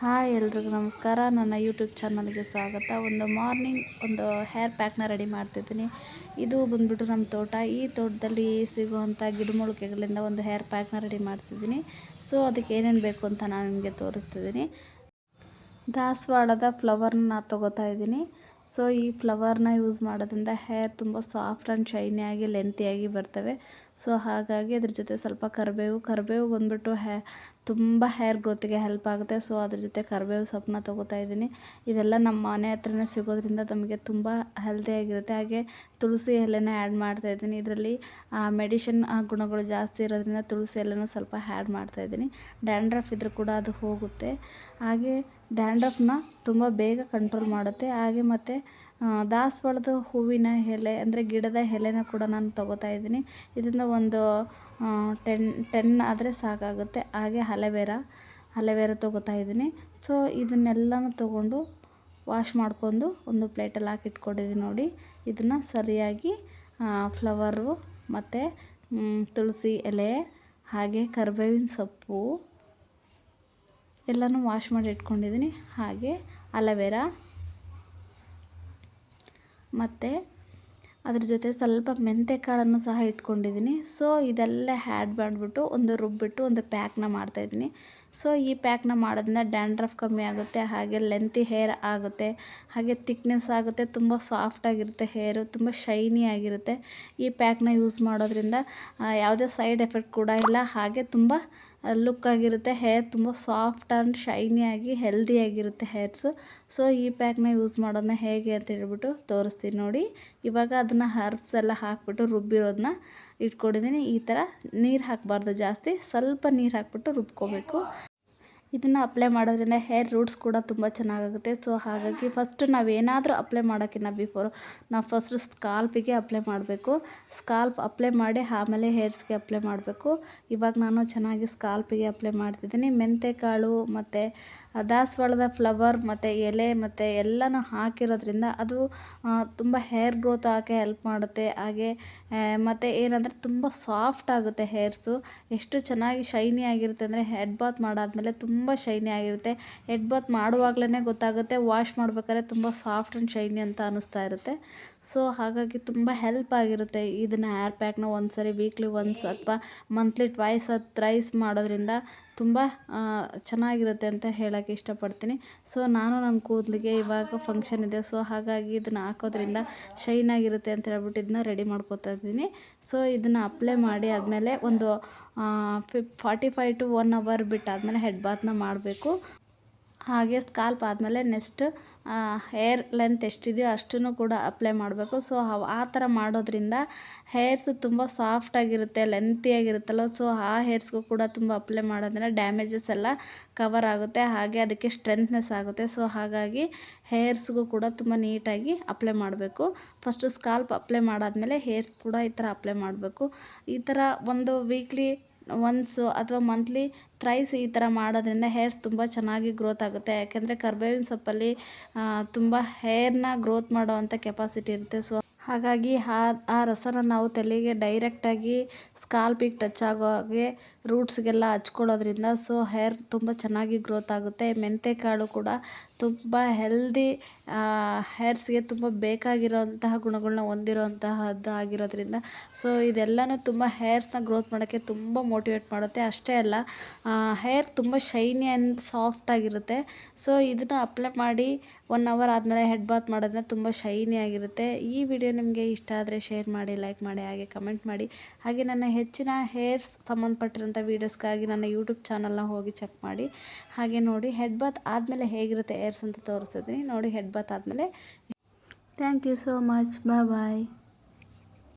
Hi ಎಲ್ರಿಗೂ ನಮಸ್ಕಾರ. ನನ್ನ ಯೂಟ್ಯೂಬ್ ಚಾನಲ್ಗೆ ಸ್ವಾಗತ. ಒಂದು ಮಾರ್ನಿಂಗ್ ಒಂದು ಹೇರ್ ಪ್ಯಾಕ್ನ ರೆಡಿ ಮಾಡ್ತಿದ್ದೀನಿ. ಇದು ಬಂದುಬಿಟ್ಟು ನಮ್ಮ ತೋಟ. ಈ ತೋಟದಲ್ಲಿ ಸಿಗುವಂಥ ಗಿಡಮೂಲಿಕೆಗಳಿಂದ ಒಂದು ಹೇರ್ ಪ್ಯಾಕ್ನ ರೆಡಿ ಮಾಡ್ತಿದ್ದೀನಿ. ಸೊ, ಅದಕ್ಕೆ ಏನೇನು ಬೇಕು ಅಂತ ನಾನು ನಿಮಗೆ ತೋರಿಸ್ತಿದ್ದೀನಿ. ದಾಸವಾಡದ ಫ್ಲವರ್ನ ತೊಗೋತಾ ಇದ್ದೀನಿ. ಸೊ, ಈ ಫ್ಲವರ್ನ ಯೂಸ್ ಮಾಡೋದ್ರಿಂದ ಹೇರ್ ತುಂಬ ಸಾಫ್ಟ್ ಆ್ಯಂಡ್ ಶೈನಿಯಾಗಿ, ಲೆಂತಿಯಾಗಿ ಬರ್ತವೆ. ಸೊ ಹಾಗಾಗಿ ಅದ್ರ ಜೊತೆ ಸ್ವಲ್ಪ ಕರಿಬೇವು ಕರಿಬೇವು ಬಂದುಬಿಟ್ಟು ಹ್ಯಾ ತುಂಬ ಹೇರ್ ಗ್ರೋತಿಗೆ ಹೆಲ್ಪ್ ಆಗುತ್ತೆ. ಸೊ ಅದ್ರ ಜೊತೆ ಕರಿಬೇವು ಸೊಪ್ಪನ್ನ ತೊಗೋತಾ ಇದ್ದೀನಿ. ಇದೆಲ್ಲ ನಮ್ಮ ಮನೆ ಹತ್ರನೇ ಸಿಗೋದ್ರಿಂದ ನಮಗೆ ತುಂಬ ಹೆಲ್ದಿಯಾಗಿರುತ್ತೆ ಹಾಗೆ ತುಳಸಿ ಎಲೆನ ಆ್ಯಡ್ ಮಾಡ್ತಾ ಇದ್ದೀನಿ. ಇದರಲ್ಲಿ ಮೆಡಿಷನ್ ಗುಣಗಳು ಜಾಸ್ತಿ ಇರೋದ್ರಿಂದ ತುಳಸಿ ಎಲೆನೂ ಸ್ವಲ್ಪ ಆ್ಯಡ್ ಮಾಡ್ತಾಯಿದ್ದೀನಿ ಡ್ಯಾಂಡ್ರಫ್ ಇದ್ರೂ ಕೂಡ ಅದು ಹೋಗುತ್ತೆ. ಹಾಗೆ ಡ್ಯಾಂಡ್ರಫ್ನ ತುಂಬ ಬೇಗ ಕಂಟ್ರೋಲ್ ಮಾಡುತ್ತೆ. ಹಾಗೆ ಮತ್ತು ದಾಸವಾಳದ ಹೂವಿನ ಎಲೆ ಅಂದರೆ ಗಿಡದ ಎಲೆನ ಕೂಡ ನಾನು ತೊಗೋತಾ ಇದ್ದೀನಿ. ಇದರಿಂದ ಒಂದು ಟೆನ್ ಟೆನ್ ಆದರೆ ಸಾಕಾಗುತ್ತೆ. ಹಾಗೆ ಹಲವೆರ ಹಲವೆರ ತೊಗೋತಾ ಇದ್ದೀನಿ. ಸೊ ಇದನ್ನೆಲ್ಲನೂ ತೊಗೊಂಡು ವಾಶ್ ಮಾಡ್ಕೊಂಡು ಒಂದು ಪ್ಲೇಟಲ್ಲಿ ಹಾಕಿ ಇಟ್ಕೊಂಡಿದ್ದೀನಿ ನೋಡಿ. ಇದನ್ನು ಸರಿಯಾಗಿ ಫ್ಲವರು ಮತ್ತು ತುಳಸಿ ಎಲೆ ಹಾಗೆ ಕರ್ಬೇವಿನ ಸೊಪ್ಪು ಎಲ್ಲನೂ ವಾಶ್ ಮಾಡಿ ಇಟ್ಕೊಂಡಿದ್ದೀನಿ. ಹಾಗೆ ಅಲವೆರಾ. ಮತ್ತು ಅದ್ರ ಜೊತೆ ಸ್ವಲ್ಪ ಮೆಂತೆ ಕಾಳನ್ನು ಸಹ ಇಟ್ಕೊಂಡಿದ್ದೀನಿ. ಸೊ ಇದೆಲ್ಲ ಹ್ಯಾಡ್ ಮಾಡಿಬಿಟ್ಟು ಒಂದು ರುಬ್ಬಿಟ್ಟು ಒಂದು ಪ್ಯಾಕ್ನ ಮಾಡ್ತಾಯಿದ್ದೀನಿ ಸೊ ಈ ಪ್ಯಾಕ್ನ ಮಾಡೋದ್ರಿಂದ ಡ್ಯಾಂಡ್ರಫ್ ಕಮ್ಮಿ ಆಗುತ್ತೆ, ಹಾಗೆ ಲೆಂತಿ ಹೇರ್ ಆಗುತ್ತೆ, ಹಾಗೆ ತಿಕ್ನೆಸ್ ಆಗುತ್ತೆ, ತುಂಬ ಸಾಫ್ಟಾಗಿರುತ್ತೆ ಹೇರು, ತುಂಬ ಶೈನಿ ಆಗಿರುತ್ತೆ. ಈ ಪ್ಯಾಕ್ನ ಯೂಸ್ ಮಾಡೋದ್ರಿಂದ ಯಾವುದೇ ಸೈಡ್ ಎಫೆಕ್ಟ್ ಕೂಡ ಇಲ್ಲ, ಹಾಗೆ ತುಂಬ ಲುಕ್ ಆಗಿರುತ್ತೆ ಹೇರ್, ತುಂಬ ಸಾಫ್ಟ್ ಆ್ಯಂಡ್ ಶೈನಿಯಾಗಿ ಹೆಲ್ದಿಯಾಗಿರುತ್ತೆ ಹೇರ್ಸು. ಸೊ ಈ ಪ್ಯಾಕ್ನ ಯೂಸ್ ಮಾಡೋದನ್ನ ಹೇಗೆ ಅಂತ ಹೇಳ್ಬಿಟ್ಟು ತೋರಿಸ್ತೀನಿ ನೋಡಿ. ಇವಾಗ ಅದನ್ನು ಹರ್ಬ್ಸ್ ಎಲ್ಲ ಹಾಕ್ಬಿಟ್ಟು ರುಬ್ಬಿರೋದನ್ನ ಇಟ್ಕೊಂಡಿದ್ದೀನಿ. ಈ ಥರ ನೀರು ಹಾಕಬಾರ್ದು ಜಾಸ್ತಿ. ಸ್ವಲ್ಪ ನೀರು ಹಾಕ್ಬಿಟ್ಟು ರುಬ್ಕೋಬೇಕು. ಇದನ್ನು ಅಪ್ಲೈ ಮಾಡೋದ್ರಿಂದ ಹೇರ್ ರೂಟ್ಸ್ ಕೂಡ ತುಂಬ ಚೆನ್ನಾಗಾಗುತ್ತೆ. ಸೊ ಹಾಗಾಗಿ ಫಸ್ಟ್ ನಾವೇನಾದರೂ ಅಪ್ಲೈ ಮಾಡೋಕ್ಕಿಂತ ಬಿಫೋರು ನಾವು ಫಸ್ಟ್ ಸ್ಕಾಲ್ಪಿಗೆ ಅಪ್ಲೈ ಮಾಡಬೇಕು. ಸ್ಕಾಲ್ಪ್ ಅಪ್ಲೈ ಮಾಡಿ ಆಮೇಲೆ ಹೇರ್ಸ್ಗೆ ಅಪ್ಲೈ ಮಾಡಬೇಕು. ಇವಾಗ ನಾನು ಚೆನ್ನಾಗಿ ಸ್ಕಾಲ್ಪಿಗೆ ಅಪ್ಲೈ ಮಾಡ್ತಿದ್ದೀನಿ. ಮೆಂತೆಕಾಳು ಮತ್ತು ದಾಸವಾಳದ ಫ್ಲವರ್ ಮತ್ತು ಎಲೆ ಮತ್ತು ಎಲ್ಲನೂ ಹಾಕಿರೋದ್ರಿಂದ ಅದು ತುಂಬ ಹೇರ್ ಗ್ರೋತ್ ಆಗೋಕ್ಕೆ ಹೆಲ್ಪ್ ಮಾಡುತ್ತೆ. ಹಾಗೆ ಮತ್ತು ಏನಂದರೆ ತುಂಬ ಸಾಫ್ಟ್ ಆಗುತ್ತೆ ಹೇರ್ಸು ಎಷ್ಟು ಚೆನ್ನಾಗಿ ಶೈನಿ ಆಗಿರುತ್ತೆ ಅಂದರೆ ಹೆಡ್ ಬಾತ್ ಮಾಡಾದಮೇಲೆ ತುಂಬ ಶೈನಿ ಆಗಿರುತ್ತೆ. ಹೆಡ್ ಬಾತ್ ಮಾಡುವಾಗಲೇ ಗೊತ್ತಾಗುತ್ತೆ ವಾಶ್ ಮಾಡ್ಬೇಕಾದ್ರೆ ತುಂಬ ಸಾಫ್ಟ್ ಆ್ಯಂಡ್ ಶೈನಿ ಅಂತ ಅನ್ನಿಸ್ತಾ ಇರುತ್ತೆ. ಸೊ ಹಾಗಾಗಿ ತುಂಬ ಹೆಲ್ಪ್ ಆಗಿರುತ್ತೆ ಇದನ್ನು ಹೇರ್ ಪ್ಯಾಕ್ನ ಒಂದು ಸರಿ ವೀಕ್ಲಿ ಒನ್ಸ್ ಅಥವಾ ಮಂತ್ಲಿ ಟ್ವೈಸ್ ಥ್ರೈಸ್ ಮಾಡೋದ್ರಿಂದ ತುಂಬ ಚೆನ್ನಾಗಿರುತ್ತೆ ಅಂತ ಹೇಳೋಕ್ಕೆ ಇಷ್ಟಪಡ್ತೀನಿ. ಸೊ ನಾನು ನನ್ನ ಕೂದಲಿಗೆ ಇವಾಗ ಫಂಕ್ಷನ್ ಇದೆ. ಸೊ ಹಾಗಾಗಿ ಇದನ್ನು ಹಾಕೋದ್ರಿಂದ ಶೈನ್ ಆಗಿರುತ್ತೆ ಅಂತ ಹೇಳ್ಬಿಟ್ಟು ಇದನ್ನ ರೆಡಿ ಮಾಡ್ಕೋತಾ ಇದ್ದೀನಿ. ಸೊ ಇದನ್ನು ಅಪ್ಲೈ ಮಾಡಿ ಆದಮೇಲೆ ಒಂದು forty five to one hour ಬಿಟ್ಟಾದಮೇಲೆ head ಬಾತ್ನ ಮಾಡಬೇಕು. ಹಾಗೆ ಸ್ಕಾಲ್ಪ್ ಆದಮೇಲೆ ನೆಕ್ಸ್ಟ್ ಹೇರ್ ಲೆಂತ್ ಎಷ್ಟಿದೆಯೋ ಅಷ್ಟನ್ನು ಕೂಡ ಅಪ್ಲೈ ಮಾಡಬೇಕು. ಸೊ ಆ ಥರ ಮಾಡೋದ್ರಿಂದ ಹೇರ್ಸು ತುಂಬ ಸಾಫ್ಟಾಗಿರುತ್ತೆ ಲೆಂತಿಯಾಗಿರುತ್ತಲ್ಲ ಸೊ ಆ ಹೇರ್ಸ್ಗೂ ಕೂಡ ತುಂಬ ಅಪ್ಲೈ ಮಾಡೋದ್ರಿಂದ ಡ್ಯಾಮೇಜಸ್ ಎಲ್ಲ ಕವರ್ ಆಗುತ್ತೆ. ಹಾಗೆ ಅದಕ್ಕೆ ಸ್ಟ್ರೆಂತ್ನೆಸ್ ಆಗುತ್ತೆ. ಸೊ ಹಾಗಾಗಿ ಹೇರ್ಸ್ಗೂ ಕೂಡ ತುಂಬ ನೀಟಾಗಿ ಅಪ್ಲೈ ಮಾಡಬೇಕು. ಫಸ್ಟು ಸ್ಕಾಲ್ಪ್ ಅಪ್ಲೈ ಮಾಡಾದಮೇಲೆ ಹೇರ್ಸ್ ಕೂಡ ಈ ಥರ ಅಪ್ಲೈ ಮಾಡಬೇಕು. ಈ ಥರ ಒಂದು ವೀಕ್ಲಿ ಒನ್ಸು ಅಥವಾ ಮಂತ್ಲಿ ಥ್ರೈಸ್ ಈ ಥರ ಮಾಡೋದ್ರಿಂದ ಹೇರ್ ತುಂಬ ಚೆನ್ನಾಗಿ ಗ್ರೋತ್ ಆಗುತ್ತೆ. ಯಾಕೆಂದರೆ ಕರ್ಬೇವಿನ ಸೊಪ್ಪಲ್ಲಿ ತುಂಬ ಹೇರ್ನ ಗ್ರೋತ್ ಮಾಡೋವಂಥ ಕೆಪಾಸಿಟಿ ಇರುತ್ತೆ. ಸೊ ಹಾಗಾಗಿ ಆ ಆ ರಸನ ನಾವು ತಲೆಗೆ ಡೈರೆಕ್ಟಾಗಿ ಸ್ಕಾಲ್ಪಿಗೆ ಟಚ್ ಆಗೋ ಹಾಗೆ ರೂಟ್ಸ್ಗೆಲ್ಲ ಹಚ್ಕೊಳ್ಳೋದ್ರಿಂದ ಸೊ ಹೇರ್ ತುಂಬ ಚೆನ್ನಾಗಿ ಗ್ರೋತ್ ಆಗುತ್ತೆ. ಮೆಂತೆಕಾಳು ಕೂಡ ತುಂಬ ಹೆಲ್ದಿ ಹೇರ್ಸ್ಗೆ ತುಂಬ ಬೇಕಾಗಿರೋಂತಹ ಗುಣಗಳನ್ನ ಹೊಂದಿರೋಂತಹದ್ದು ಆಗಿರೋದ್ರಿಂದ ಸೊ ಇದೆಲ್ಲನೂ ತುಂಬ ಹೇರ್ಸ್ನ ಗ್ರೋತ್ ಮಾಡೋಕ್ಕೆ ತುಂಬ ಮೋಟಿವೇಟ್ ಮಾಡುತ್ತೆ. ಅಷ್ಟೇ ಅಲ್ಲ ಹೇರ್ ತುಂಬ ಶೈನಿ ಆ್ಯಂಡ್ ಸಾಫ್ಟಾಗಿರುತ್ತೆ ಸೊ ಇದನ್ನು ಅಪ್ಲೈ ಮಾಡಿ ಒನ್ ಅವರ್ ಆದಮೇಲೆ ಹೆಡ್ ಬಾತ್ ಮಾಡೋದನ್ನ ತುಂಬ ಶೈನಿ ಆಗಿರುತ್ತೆ. ಈ ವಿಡಿಯೋ ನಿಮಗೆ ಇಷ್ಟ ಆದರೆ ಶೇರ್ ಮಾಡಿ ಲೈಕ್ ಮಾಡಿ, ಹಾಗೆ ಕಮೆಂಟ್ ಮಾಡಿ. ಹಾಗೆ ನನ್ನ ಹೆಚ್ಚಿನ ಹೇರ್ಸ್ ಸಂಬಂಧಪಟ್ಟಿರೋಂಥ ವೀಡಿಯೋಸ್ಗಾಗಿ ನನ್ನ ಯೂಟ್ಯೂಬ್ ಚಾನಲ್ನ ಹೋಗಿ ಚೆಕ್ ಮಾಡಿ. ಹಾಗೆ ನೋಡಿ ಹೆಡ್ ಬಾತ್ ಆದಮೇಲೆ ಹೇಗಿರುತ್ತೆ ಹೇರ್ಸ್ ಅಂತ ತೋರಿಸ್ತಿದ್ದೀನಿ ನೋಡಿ ಹೆಡ್ ಬಾತ್ ಆದಮೇಲೆ. Thank you so much bye bye